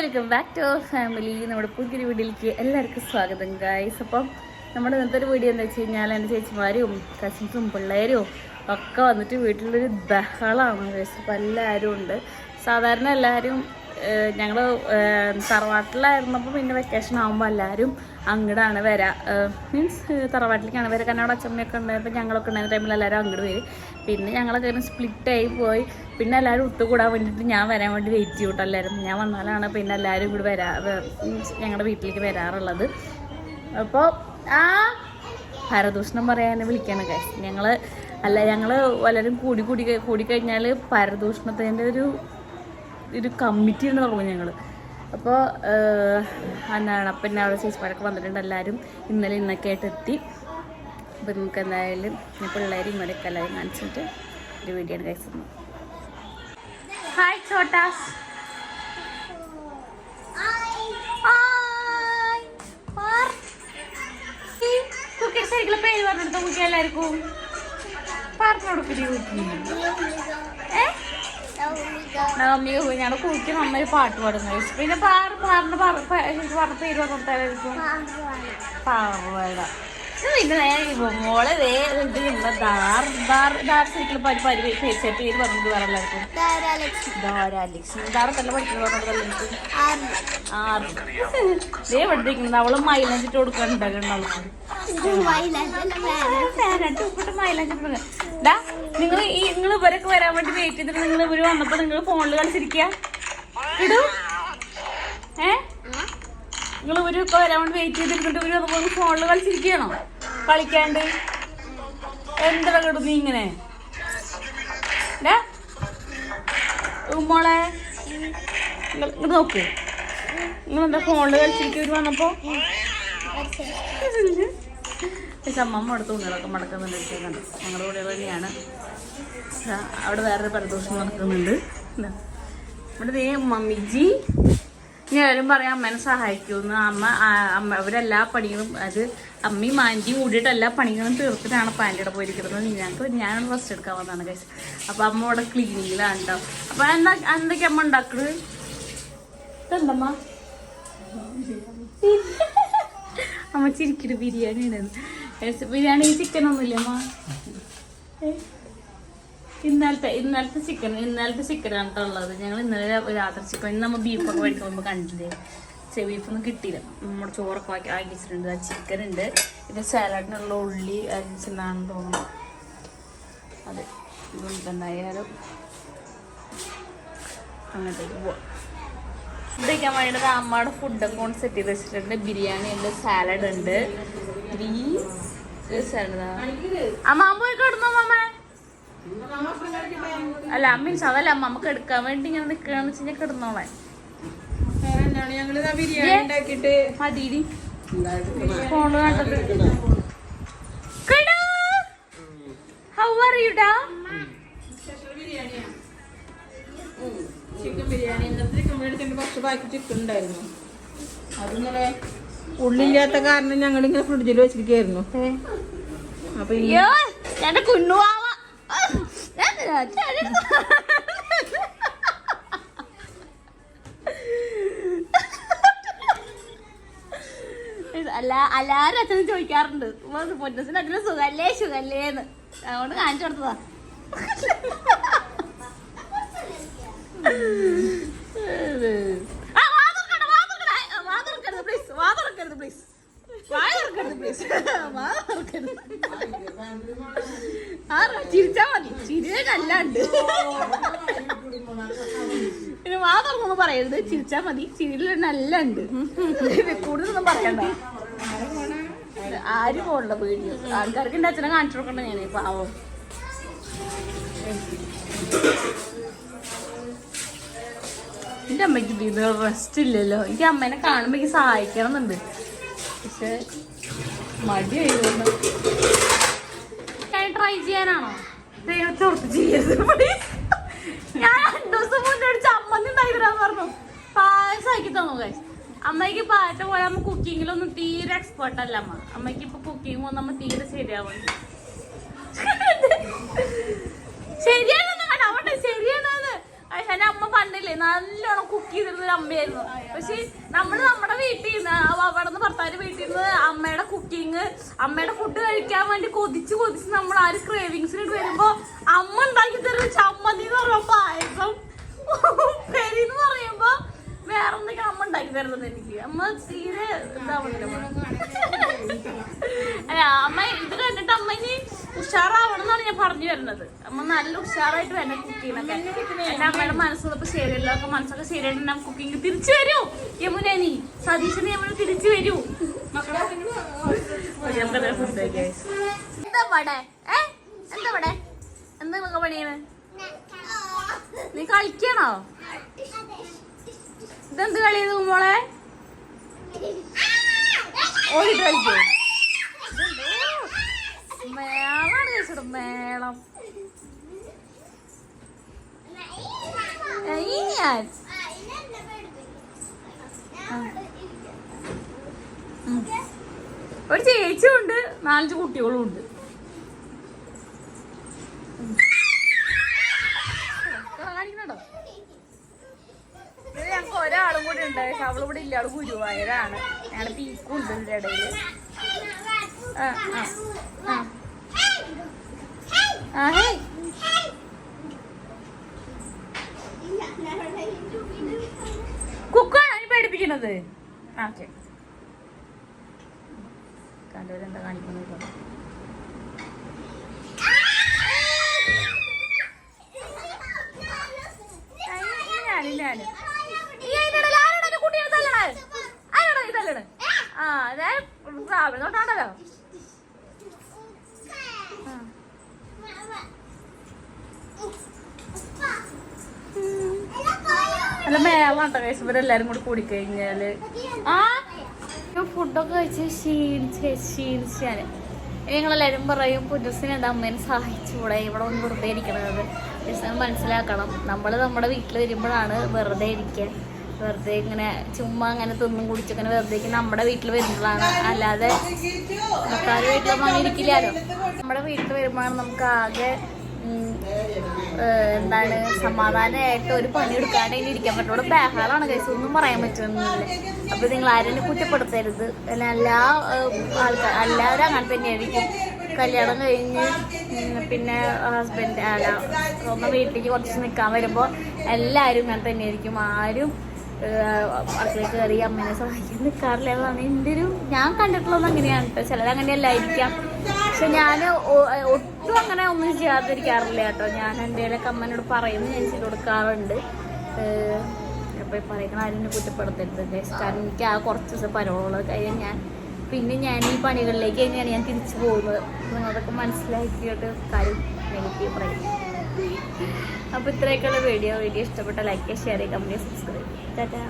Welcome back to our family നമ്മുടെ പുതിയൊരു വീഡിയോയിലേക്ക് എല്ലാവർക്കും സ്വാഗതം ഗായ്സ് അപ്പം നമ്മുടെ ഇന്നത്തെ ഒരു വീഡിയോ എന്താ വെച്ച് കഴിഞ്ഞാൽ എന്റെ ചേച്ചിമാരും കസിൻസും പിള്ളേരും ഒക്കെ വന്നിട്ട് വീട്ടിലൊരു ബഹളമാണ് ഗൈസ് അപ്പം എല്ലാവരും ഉണ്ട്. സാധാരണ എല്ലാവരും ഞങ്ങൾ തറവാട്ടിലായിരുന്നപ്പോൾ പിന്നെ വെക്കേഷൻ ആകുമ്പോൾ എല്ലാവരും അങ്ങോട്ടാണ് വരാ. മീൻസ് തറവാട്ടിലേക്കാണ് വരിക കാരണം അവിടെ അച്ഛമ്മയൊക്കെ ഉണ്ടായപ്പോൾ ഞങ്ങളൊക്കെ ഉണ്ടായിരുന്ന ടൈമിൽ എല്ലാവരും അങ്ങോട്ട് വരും. പിന്നെ ഞങ്ങളൊക്കെ സ്പ്ലിറ്റ് ആയി പോയി. പിന്നെ എല്ലാവരും ഒത്തുകൂടാൻ വേണ്ടിയിട്ട് ഞാൻ വരാൻ വേണ്ടി വെയിറ്റ് ചെയ്യും കേട്ടോ എല്ലാവരും ഞാൻ വന്നാലാണ് പിന്നെ എല്ലാവരും ഇവിടെ വരാ മീൻസ് ഞങ്ങളുടെ വീട്ടിലേക്ക് വരാറുള്ളത്. അപ്പോൾ ആ പരദൂഷണം പറയാൻ വിളിക്കാനൊക്കെ ഞങ്ങൾ അല്ല ഞങ്ങൾ പലരും കൂടി കൂടി കൂടിക്കഴിഞ്ഞാൽ പരദൂഷണത്തിന്റെ ഒരു ഒരു കമ്മിറ്റി ഉണ്ട് തുടങ്ങും ഞങ്ങൾ അപ്പോൾ എന്താണ് അപ്പം എന്നെ അവിടെ ചേച്ചിമാരൊക്കെ വന്നിട്ടുണ്ട് എല്ലാവരും ഇന്നലെ ഇന്നൊക്കെ ആയിട്ട് എത്തി. അപ്പം നമുക്ക് എന്തായാലും പിള്ളേരും ഇവരൊക്കെ എല്ലാവരും കാണിച്ചിട്ട് ഒരു വീഡിയോ ആണ് കഴിച്ചത് ഹായ് ചോട്ടാസ് ശരിക്കുള്ള പേര് പറഞ്ഞെടുത്ത കുട്ടി എല്ലാവർക്കും പറഞ്ഞു കൊടുക്കില്ല ഏ? പോയി ഞങ്ങളുടെ കുട്ടി നന്നായി പാട്ട് പാടുന്നു പിന്നെ പാറ പാറിന്റെ പറഞ്ഞ പേര് പറഞ്ഞിട്ടായിരിക്കും പാറ മോളെ ദാർ സൈക്കിൾ പരി അവൾ കൊടുക്കണ്ടാകണ്ട അവൾക്ക്. നിങ്ങൾ ഈ നിങ്ങൾ ഇവരൊക്കെ വരാൻ വേണ്ടി വെയിറ്റ് ചെയ്തിട്ട് നിങ്ങൾ ഇവർ വന്നപ്പോ നിങ്ങൾ ഫോണിൽ കളിച്ചിരിക്കുക ഇടൂ ഏ? നിങ്ങൾ ഇവരൊക്കെ വരാൻ വേണ്ടി വെയിറ്റ് ചെയ്തിരുന്നിട്ട് ഇവർ വന്നപ്പോ ഫോണിൽ കളിച്ചിരിക്കുകയാണോ കളിക്കാണ്ട്? എന്താ കിടന്ന് ഇങ്ങനെ? ഉമ്മോളെ ഇങ്ങോട്ട് നോക്ക്. നിങ്ങൾ എന്താ ഫോണിൽ കളിച്ചിരിക്കും? വന്നപ്പോ? പക്ഷെ അമ്മമ്മ അടുത്ത് തുണികളൊക്കെ മടക്കുന്നുണ്ട് ഞങ്ങളുടെ കൂടെ തന്നെയാണ്. അവിടെ വേറൊരു പരദോഷം നടക്കുന്നുണ്ട്. ഇവിടെ ദേ മമ്മിജി ഞാനും പറയാം അമ്മേനെ സഹായിക്കുമെന്ന്. അമ്മ അമ്മ അവരെല്ലാ പണികളും അത് അമ്മി ആന്റിയും കൂടിയിട്ട് എല്ലാ പണികളും തീർത്തിട്ടാണ് പാന്റിയുടെ പോയിരിക്കുന്നത് ഞങ്ങൾക്ക് ഞാൻ റെസ്റ്റ് എടുക്കാൻ വന്നതാണ് കഴിച്ചത് അപ്പം അമ്മ അവിടെ ക്ലീനിങ്ങിലാണ് ഉണ്ടാവും അപ്പം എന്താ എന്തൊക്കെ അമ്മ ഉണ്ടാക്കുന്നത് ഇതെന്തമ്മ അമ്മ? ചിരിക്കുന്നു ബിരിയാണി ബിരിയാണി ചിക്കൻ ഒന്നുമില്ല അമ്മ? ഇന്നലത്തെ ഇന്നലത്തെ ചിക്കൻ ഇന്നലത്തെ ചിക്കനാണ് കേട്ടോ ഉള്ളത്. ഞങ്ങൾ ഇന്നലെ രാത്രി ചിക്കൻ ഇന്ന് നമ്മൾ ബീഫൊക്കെ മേടിക്കുമ്പോൾ കണ്ടില്ലേ? ചെ ബീഫൊന്നും കിട്ടിയില്ല. നമ്മുടെ ചോറൊക്കെ ആക്കി ആക്കി വെച്ചിട്ടുണ്ട്. ആ ചിക്കൻ ഉണ്ട്. ഇത് സാലഡിനുള്ള ഉള്ളി അരിച്ചെന്നാണെന്ന് തോന്നുന്നു. അതെ. ഇതുകൊണ്ട് എന്തായാലും അങ്ങോട്ടേക്ക് പോവാം ഫുഡ് കഴിക്കാൻ വേണ്ടിയിട്ട് അമ്മയുടെ ഫുഡൊക്കെ കൊണ്ട് സെറ്റ് ചെയ്ത് വെച്ചിട്ടുണ്ട്. ബിരിയാണി ഉണ്ട് സാലഡ് ഉണ്ട്. ഗ്രീസ് അമ്മ പോയി കിടന്നോ അമ്മ അല്ല മീൻസ് അതല്ല അമ്മ നമുക്ക് എടുക്കാൻ വേണ്ടി ഇങ്ങനെ നിൽക്കുകയെന്ന് വെച്ച് കിടന്നോളെ ഫോണ് കണ്ടത്. ഹൗ ആർ യു ഡാ? ചിക്കൻ ബിരിയാണി. ഇന്നത്തെ ചിക്കൻ മേടിച്ചിട്ട് കുറച്ച് ബാക്കി ചിക്കൻ ഉണ്ടായിരുന്നു. അതിങ്ങനെ ഉള്ളില്ലാത്ത കാരണം ഞങ്ങൾ ഇങ്ങനെ ഫ്രിഡ്ജിൽ വെച്ചിരിക്കായിരുന്നു അപ്പൊ കുന്നുവാ അല്ല എല്ലാരും അച്ഛനും ചോദിക്കാറുണ്ട്. പൊന്നസിന് അതിന് സുഖല്ലേ? സുഖല്ലേന്ന് അതുകൊണ്ട് കാണിച്ചു കൊടുത്തതാ. പ്ലീസ് വാ തുറക്കരുത്, തുറക്കരുത്, വായ തുറക്കരുത്. ആ, ചിരിച്ചാ മതി. ചിരിയെ കല്ലാണ്ട് പിന്നെ വാ തുറന്നൊന്നും പറയരുത്. ചിരിച്ചാ മതി. ചിരിയിൽ നല്ല ഉണ്ട് കൂടുതലൊന്നും പറയണ്ട. ആര് പോകണ്ട വീഡിയോ ആൾക്കാർക്ക് എന്റെ അച്ഛനെ കാണിച്ചു കൊടുക്കണ്ട ഞാൻ പാവം. എന്റെ അമ്മയ്ക്ക് ഇത് റെസ്റ്റ് ഇല്ലല്ലോ. എനിക്ക് അമ്മേനെ കാണുമ്പോ എനിക്ക് സഹായിക്കണം എന്നുണ്ട് പക്ഷെ മടി ട്രൈ ചെയ്യാനാണോ? ദൈവത്തെ ഓർത്ത് ചെയ്യരുത് ഞാൻ രണ്ടു ദിവസം മുന്നേ ഒരു ചമ്മന്തി ഉണ്ടാക്കി പറഞ്ഞു. പായസമാക്കി തന്നു guys. അമ്മയ്ക്ക് പാറ്റ പോലെ അമ്മ കുക്കിങ്ങിലൊന്നും തീരെ എക്സ്പേർട്ട് അല്ല അമ്മ. അമ്മയ്ക്ക് ഇപ്പൊ കുക്കിംഗ് വന്ന അമ്മ തീരെ ശരിയാവുന്നു ശരിയാണെന്ന് കണ്ടോ അവിടെ ശരിയാണെന്ന് അമ്മ പണ്ടില്ലേ പറഞ്ഞില്ലേ നല്ലോണം കുക്ക് ഒരു അമ്മയായിരുന്നു. പക്ഷെ നമ്മൾ നമ്മുടെ വീട്ടിൽ നിന്ന് അവിടെ നിന്ന് ഭർത്താവിന്റെ വീട്ടിൽ നിന്ന് അമ്മയുടെ കുക്കിങ് അമ്മയുടെ ഫുഡ് കഴിക്കാൻ വേണ്ടി കൊതിച്ച് കൊതിച്ച് നമ്മൾ ആ ഒരു ക്രേവിങ്സിനോട് വരുമ്പോ അമ്മ ഉണ്ടാക്കി തരുന്ന ചമ്മന്തി എന്ന് പറയുമ്പോ പായസം പെരി എന്ന് പറയുമ്പോ വേറെ അമ്മ എനിക്ക്. അമ്മ തീരെ അല്ല അമ്മ ഇത് കണ്ടിട്ട് അമ്മ ഇനി ഉഷാറാവണം എന്നാണ് ഞാൻ പറഞ്ഞു വരുന്നത്. അമ്മ നല്ല ഉഷാറായിട്ട് വേണം കുക്കിങ്ങിനൊക്കെ. എന്റെ അമ്മയുടെ മനസ്സുള്ളപ്പോ ശരിയല്ല. ഒക്കെ മനസ്സൊക്കെ ശരിയായിട്ട് കുക്കിംഗ് തിരിച്ചു വരൂ. യമുന നീ സതീശന് യമുന തിരിച്ചു വരൂ. എന്താ പടേ? ഏ? എന്താ പടേ? എന്താ നിങ്ങളൊക്കെ പണിയാണ്? നീ കളിക്കണോ? ഇതെന്ത് കളി ഇത് മോളെ? ഓടിട്ട് കളിക്കോ. മേളാണ് കഴിച്ചിട്ട് മേളം. ഞാൻ. ഒരു ചേച്ചിയും ഉണ്ട് നാലഞ്ച് കുട്ടികളും ഉണ്ട്. കാണിക്കണോ ഇത് ഞങ്ങൾക്ക് ഒരാളും കൂടി ഉണ്ട്. പക്ഷെ അവളിവിടെ ഇല്ല. അവൾ ഗുരുവായൂരാണ്. ഞങ്ങളുടെ പീക്കും ഉണ്ട് ഇതിന്റെ ഇടയിൽ. ആ ആ ആ. ഹേയ് കുക്കാണ് നീ പഠിപ്പിക്കണത് ആ ഓക്കെ. കണ്ടവരെന്താ കാണിക്കുന്നത് ഞാനില്ല ഞാൻ, ഈ ഇടയിൽ ആരാടാ എന്റെ ഇവരെല്ലാരും കൂടി കൂടി കഴിഞ്ഞാൽ ആ ഫുഡൊക്കെ കഴിച്ച് ക്ഷീണിച്ച് ക്ഷീണിച്ച് ഞാൻ ഞങ്ങളെല്ലാരും പറയും പുരുഷന് അമ്മേനെ സഹായിച്ചുകൂടെ ഇവിടെ ഒന്ന് വെറുതെ ഇരിക്കണത്. മനസ്സിലാക്കണം. നമ്മൾ നമ്മുടെ വീട്ടിൽ വരുമ്പോഴാണ് വെറുതെ ഇരിക്കുക വെറുതെ ഇങ്ങനെ ചുമ്മാ അങ്ങനെ തിന്നും കുടിച്ച് അങ്ങനെ വെറുതെ നമ്മുടെ വീട്ടിൽ വരുമ്പോഴാണ് അല്ലാതെ വീട്ടിൽ വന്നിരിക്കില്ലല്ലോ നമ്മുടെ വീട്ടിൽ വരുമ്പോഴാണ് നമുക്ക് ആകെ എന്താണ് സമാധാനമായിട്ട് ഒരു പണി എടുക്കാണ്ട് ഇനി ഇരിക്കാൻ പറ്റുള്ളൂ. ബഹളമാണ് കഴിച്ചു ഒന്നും പറയാൻ പറ്റുന്നില്ല. അപ്പൊ നിങ്ങൾ ആരും കുറ്റപ്പെടുത്തരുത്. എല്ലാ ആൾക്കാർ എല്ലാവരും അങ്ങനെ തന്നെയായിരിക്കും. കല്യാണം കഴിഞ്ഞ് പിന്നെ ഹസ്ബൻഡ് അല്ല വീട്ടിലേക്ക് കുറച്ച് നിൽക്കാൻ വരുമ്പോൾ എല്ലാവരും അങ്ങനെ തന്നെയായിരിക്കും. ആരും അടുക്കളയിൽ കയറി അമ്മേനെ സഹായിക്കാൻ നിൽക്കാറില്ല എന്നാണ് എന്റെ ഒരു ഞാൻ കണ്ടിട്ടുള്ളത് അങ്ങനെയാണ് കേട്ടോ ചിലത് അങ്ങനെയല്ലായിരിക്കാം. പക്ഷെ ഞാൻ ഒട്ടും അങ്ങനെ ഒന്നും ചെയ്യാതിരിക്കാറില്ല കേട്ടോ ഞാൻ എന്തേലൊക്കെ അമ്മേനോട് പറയുന്നു ഞാൻ ചെയ്ത് കൊടുക്കാറുണ്ട്. അപ്പോൾ പറയുന്ന ആരും എന്നെ കുറ്റപ്പെടുത്തരുത്. കാരണം എനിക്ക് ആ കുറച്ച് ദിവസം പരവുള്ളത് കാര്യം ഞാൻ പിന്നെ ഞാൻ ഈ പണികളിലേക്ക് തന്നെയാണ് ഞാൻ തിരിച്ചു പോകുന്നത്. നിങ്ങളതൊക്കെ മനസ്സിലാക്കിയിട്ട് കാര്യം എനിക്ക് പറയും. അപ്പോൾ ഇത്രയൊക്കെയുള്ള വീഡിയോ വീഡിയോ ഇഷ്ടപ്പെട്ട ലൈക്ക് ഷെയർ ചെയ്യുക കമ്പനി സബ്സ്ക്രൈബ് ടാറ്റാ.